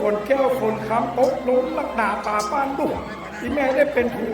คนแก้วคนคำปกล้มลักหนาป่าป้านดุที่แม่ได้เป็นผู้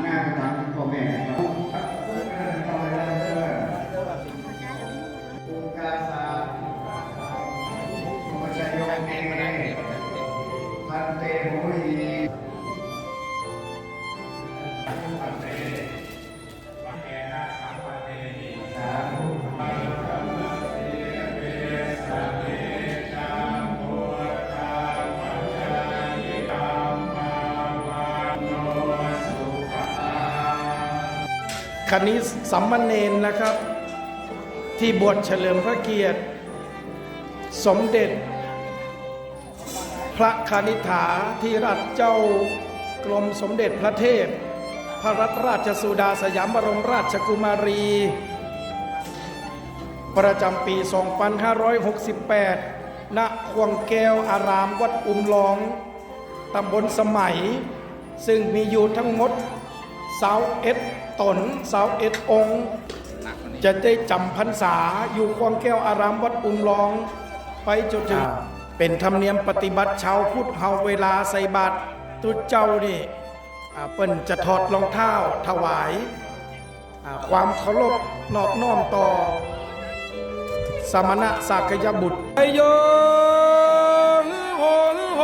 หาหน้ากระตังพ่อแม่ครับต่อไปแล้วเด้อตุกาสาโมชโยเมพันเตโหรี คณิสัมมเนนนะครับ ที่บวชเฉลิมพระเกียรติ สมเด็จ พระคณิษฐาที่รัชเจ้ากรมสมเด็จพระเทพ พระรัตนราชสุดาสยามบรมราชกุมารี ประจำปี 2568 ณ ควงแก้วอารามวัดอุ้มลอง ตำบลสมัย ซึ่งมีอยู่ทั้งหมด สาวเอ็ดตนสาวเอ็ดองค์ จะได้จำพรรษาอยู่ควงแก้วอารามวัดอุมลอง ไปจนถึงเป็นธรรมเนียมปฏิบัติชาวพุทธเฮาเวลาใส่บาตรตรุษเจ้านี่อ่าเปิ้นจะถอดรองเท้าถวายอ่าความเคารพนอบน้อมต่อ สมณะสักยบุตรไอโยฮือโหฮือโห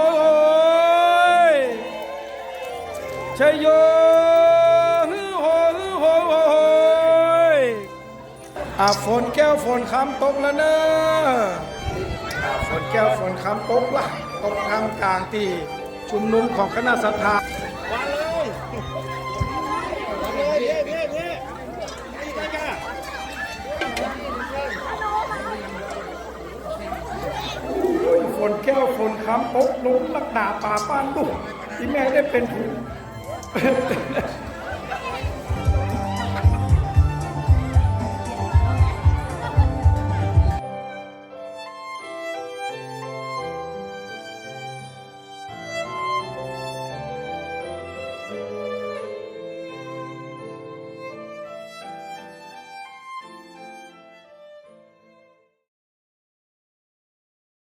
ยชัยโย อาฝนแก้วฝนคำตกแล้วเนอะอาฝนแก้วฝนคำตกละตกทำกลางที่ชุมนุมของคณะสัทธาฝนแก้วฝนคำตกลงลักหนาป่าป้านดุที่แม่ได้เป็นผู้